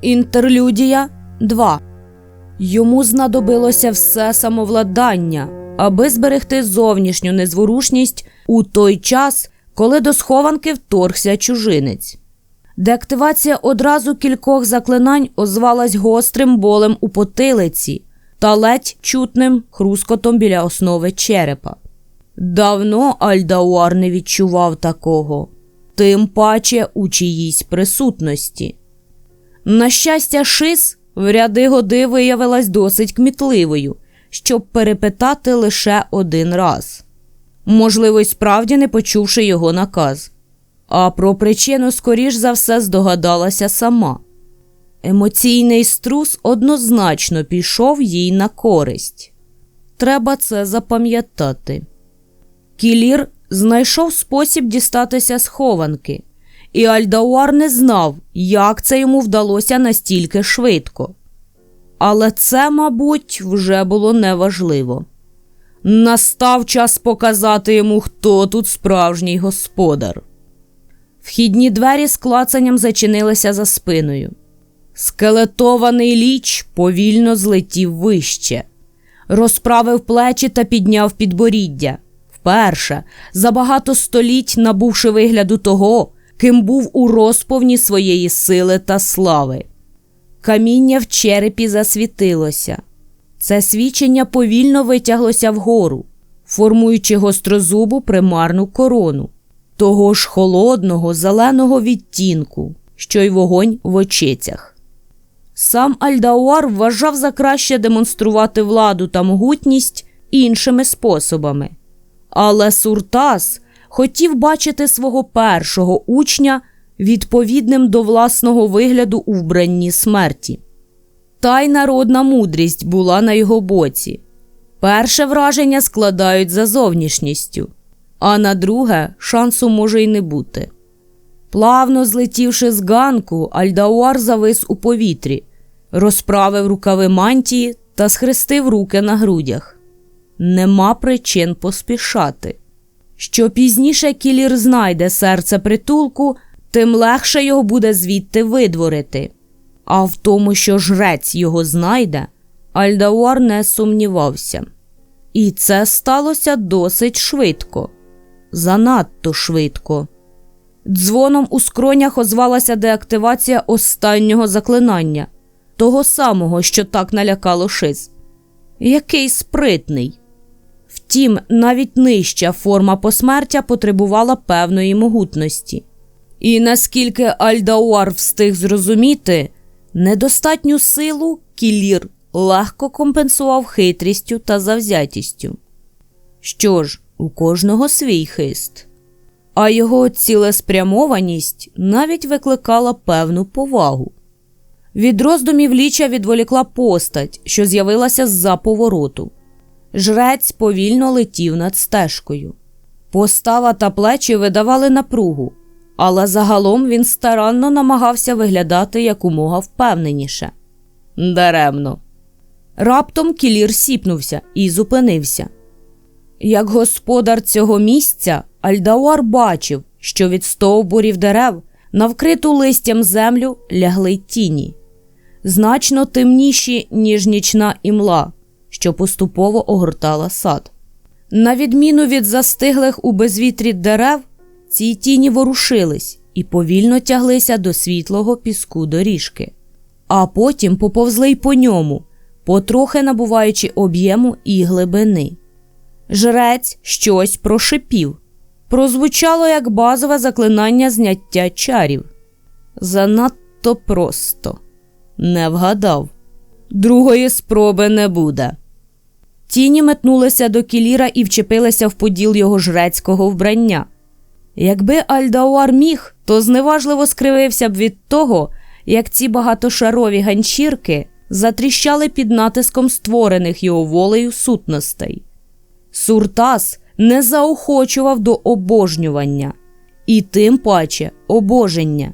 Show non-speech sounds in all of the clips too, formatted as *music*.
Інтерлюдія 2. Йому знадобилося все самовладання, аби зберегти зовнішню незворушність у той час, коли до схованки вторгся чужинець. Деактивація одразу кількох заклинань озвалась гострим болем у потилиці та ледь чутним хрускотом біля основи черепа. Давно Альдауар не відчував такого, тим паче у чиїсь присутності. На щастя, шис в ряди годи виявилась досить кмітливою, щоб перепитати лише один раз. Можливо, й справді не почувши його наказ. А про причину, скоріш за все, здогадалася сама. Емоційний струс однозначно пішов їй на користь. Треба це запам'ятати. Кілір знайшов спосіб дістатися з хованки, і Альдауар не знав, як це йому вдалося настільки швидко. Але це, мабуть, вже було неважливо. Настав час показати йому, хто тут справжній господар. Вхідні двері з клацанням зачинилися за спиною. Скелетований ліч повільно злетів вище, розправив плечі та підняв підборіддя. Вперше, за багато століть набувши вигляду того, ким був у розповні своєї сили та слави. Каміння в черепі засвітилося. Це свічення повільно витяглося вгору, формуючи гострозубу примарну корону, того ж холодного зеленого відтінку, що й вогонь в очицях. Сам Альдауар вважав за краще демонструвати владу та могутність іншими способами. Але Суртас хотів бачити свого першого учня відповідним до власного вигляду у вбранні смерті. Та й народна мудрість була на його боці. Перше враження складають за зовнішністю, а на друге шансу може й не бути. Плавно злетівши з ганку, Альдауар завис у повітрі, розправив рукави мантії та схрестив руки на грудях. Нема причин поспішати. Що пізніше кілір знайде серце притулку, тим легше його буде звідти видворити. А в тому, що жрець його знайде, Альдауар не сумнівався. І це сталося досить швидко, занадто швидко. Дзвоном у скронях озвалася деактивація останнього заклинання, того самого, що так налякало шиз. Який спритний. Втім, навіть нижча форма посмертя потребувала певної могутності. І наскільки Альдауар встиг зрозуміти, недостатню силу кілір легко компенсував хитрістю та завзятістю. Що ж, у кожного свій хист, а його цілеспрямованість навіть викликала певну повагу. Від роздумів ліча відволікла постать, що з'явилася з-за повороту. Жрець повільно летів над стежкою. Постава та плечі видавали напругу, але загалом він старанно намагався виглядати якомога впевненіше. Даремно. Раптом кілір сіпнувся і зупинився. Як господар цього місця, Альдауар бачив, що від стовбурів дерев на вкриту листям землю лягли тіні, значно темніші, ніж нічна імла, що поступово огортала сад. На відміну від застиглих у безвітрі дерев, ці тіні ворушились і повільно тяглися до світлого піску доріжки, а потім поповзли й по ньому, потрохи набуваючи об'єму і глибини. Жрець щось прошипів. Прозвучало як базове заклинання зняття чарів. Занадто просто не вгадав. Другої спроби не буде. Тіні метнулися до кіліра і вчепилися в поділ його жрецького вбрання. Якби Альдауар міг, то зневажливо скривився б від того, як ці багатошарові ганчірки затріщали під натиском створених його волею сутностей. Суртас не заохочував до обожнювання, і тим паче обоження,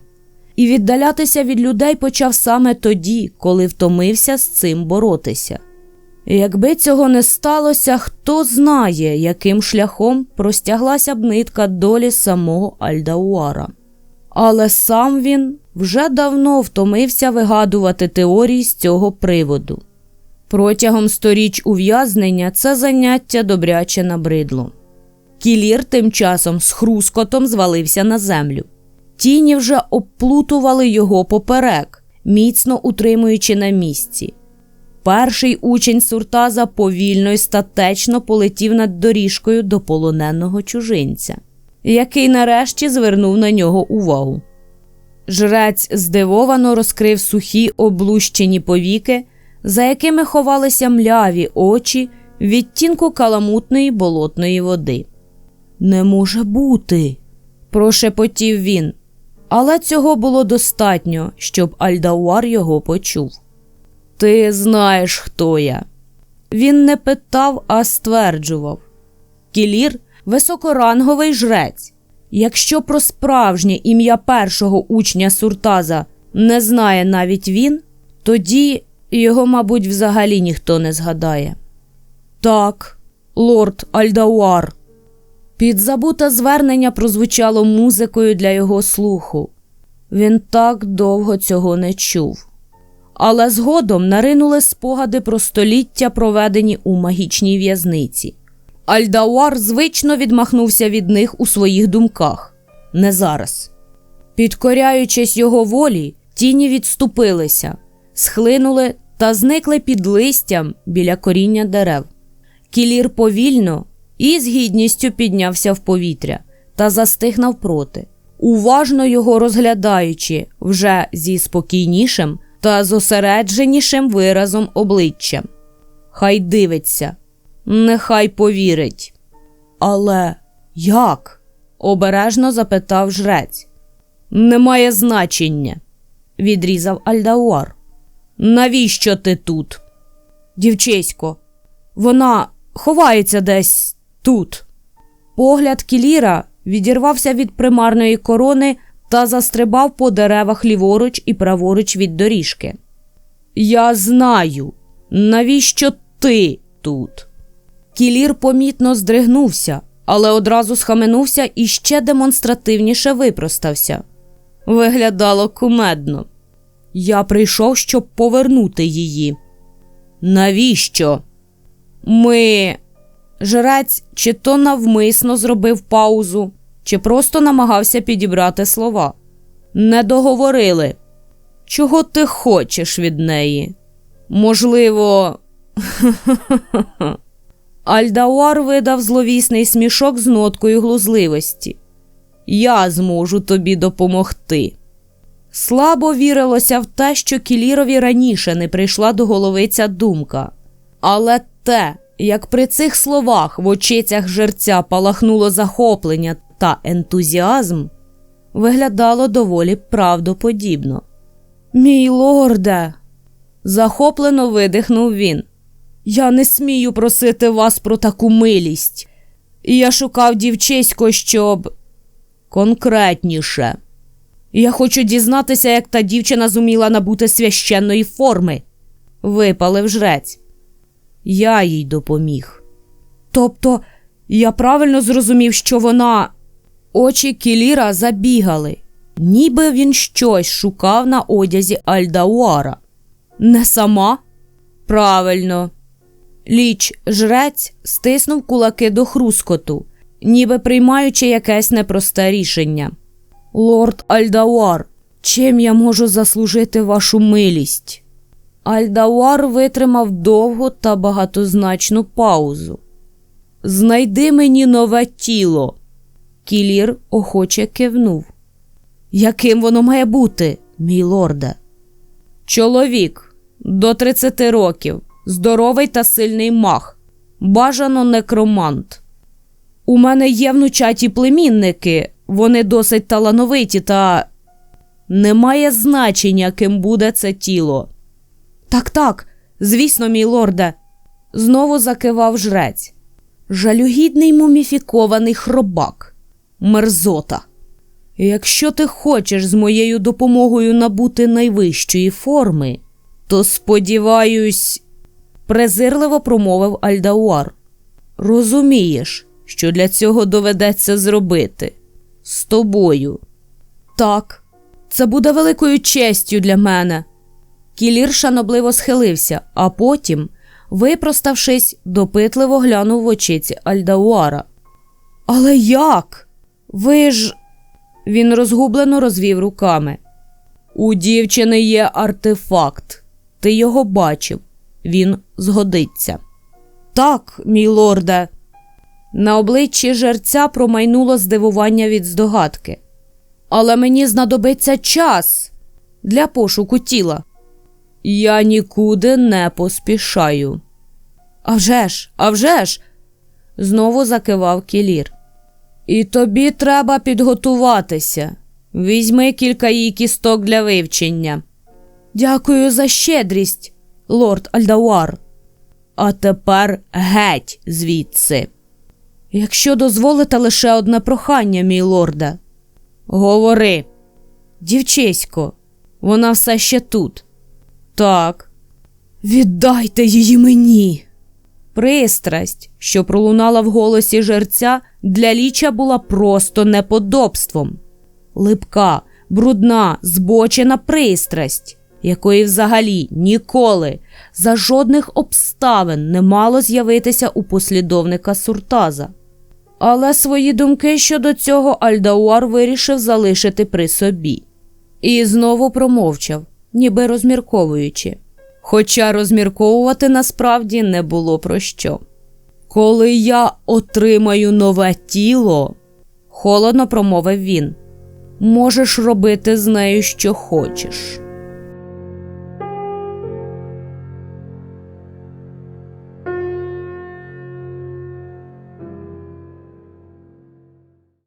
і віддалятися від людей почав саме тоді, коли втомився з цим боротися. Якби цього не сталося, хто знає, яким шляхом простяглася б нитка долі самого Альдауара. Але сам він вже давно втомився вигадувати теорії з цього приводу. Протягом сторіч ув'язнення це заняття добряче набридло. Кілір тим часом з хрускотом звалився на землю. Тіні вже обплутували його поперек, міцно утримуючи на місці. Перший учень Суртаза повільно й статечно полетів над доріжкою до полоненого чужинця, який нарешті звернув на нього увагу. Жрець здивовано розкрив сухі облущені повіки, за якими ховалися мляві очі відтінку каламутної болотної води. Не може бути, прошепотів він, але цього було достатньо, щоб Альдауар його почув. Ти знаєш, хто я. Він не питав, а стверджував. Кілір високоранговий жрець. Якщо про справжнє ім'я першого учня Суртаза не знає навіть він, тоді його, мабуть, взагалі ніхто не згадає. Так, лорд Альдауар. Підзабуте звернення прозвучало музикою для його слуху. Він так довго цього не чув. Але згодом наринули спогади про століття, проведені у магічній в'язниці. Альдауар звично відмахнувся від них у своїх думках. Не зараз. Підкоряючись його волі, тіні відступилися, схлинули та зникли під листям біля коріння дерев. Кілір повільно і з гідністю піднявся в повітря та застиг навпроти, уважно його розглядаючи вже зі спокійнішим та зосередженішим виразом обличчя. Хай дивиться, нехай повірить. Але як? обережно запитав жрець. Немає значення, відрізав Альдауар. Навіщо ти тут? Дівчисько, вона ховається десь тут. Погляд Кіліра відірвався від примарної корони та застрибав по деревах ліворуч і праворуч від доріжки. Я знаю, навіщо ти тут? Кілір помітно здригнувся, але одразу схаменувся і ще демонстративніше випростався. Виглядало кумедно. Я прийшов, щоб повернути її. Навіщо? Ми. Жрець чи то навмисно зробив паузу, чи просто намагався підібрати слова. Не договорили. Чого ти хочеш від неї? Можливо. *laughs* Альдауар видав зловісний смішок з ноткою глузливості. Я зможу тобі допомогти. Слабо вірилося в те, що Кілірові раніше не прийшла до голови ця думка. Але те, як при цих словах в очицях жерця палахнуло захоплення та ентузіазм, виглядало доволі правдоподібно. Мій лорде, захоплено видихнув він. Я не смію просити вас про таку милість. Я шукав дівчисько, щоб конкретніше. Я хочу дізнатися, як та дівчина зуміла набути священної форми, випалив жрець. Я їй допоміг. Тобто, я правильно зрозумів, що вона. Очі Кіліра забігали, ніби він щось шукав на одязі Альдауара. Не сама? Правильно. Ліч жрець стиснув кулаки до хрускоту, ніби приймаючи якесь непросте рішення. Лорд Альдауар, чим я можу заслужити вашу милість? Альдауар витримав довгу та багатозначну паузу. Знайди мені нове тіло. Кілір охоче кивнув. Яким воно має бути, мій лорде? Чоловік до 30 років, здоровий та сильний мах, бажано некромант. У мене є внучаті племінники, вони досить талановиті, та немає значення, ким буде це тіло. Так, так, звісно, мій лорде, знову закивав жрець. Жалюгідний муміфікований хробак, мерзота. Якщо ти хочеш з моєю допомогою набути найвищої форми, то сподіваюсь, презирливо промовив Альдауар. Розумієш, що для цього доведеться зробити з тобою. Так, це буде великою честю для мене. Кілір шанобливо схилився, а потім, випроставшись, допитливо глянув в очиці Альдауара. Але як? Ви ж. Він розгублено розвів руками. У дівчини є артефакт. Ти його бачив. Він згодиться. Так, мій лорде. На обличчі жерця промайнуло здивування від здогадки. Але мені знадобиться час для пошуку тіла. Я нікуди не поспішаю. «А вже ж, а вже ж!» – знову закивав кілір. І тобі треба підготуватися. Візьми кілька її кісток для вивчення. Дякую за щедрість, лорд Альдауар. А тепер геть звідси. Якщо дозволите лише одне прохання, мій лорде. Говори. Дівчисько, вона все ще тут. Так. Віддайте її мені. Пристрасть, що пролунала в голосі жерця, для ліча була просто неподобством. Липка, брудна, збочена пристрасть, якої взагалі ніколи за жодних обставин не мало з'явитися у послідовника Суртаза. Але свої думки щодо цього Альдауар вирішив залишити при собі. І знову промовчав, ніби розмірковуючи. Хоча розмірковувати насправді не було про що. Коли я отримаю нове тіло, холодно промовив він, можеш робити з нею що хочеш.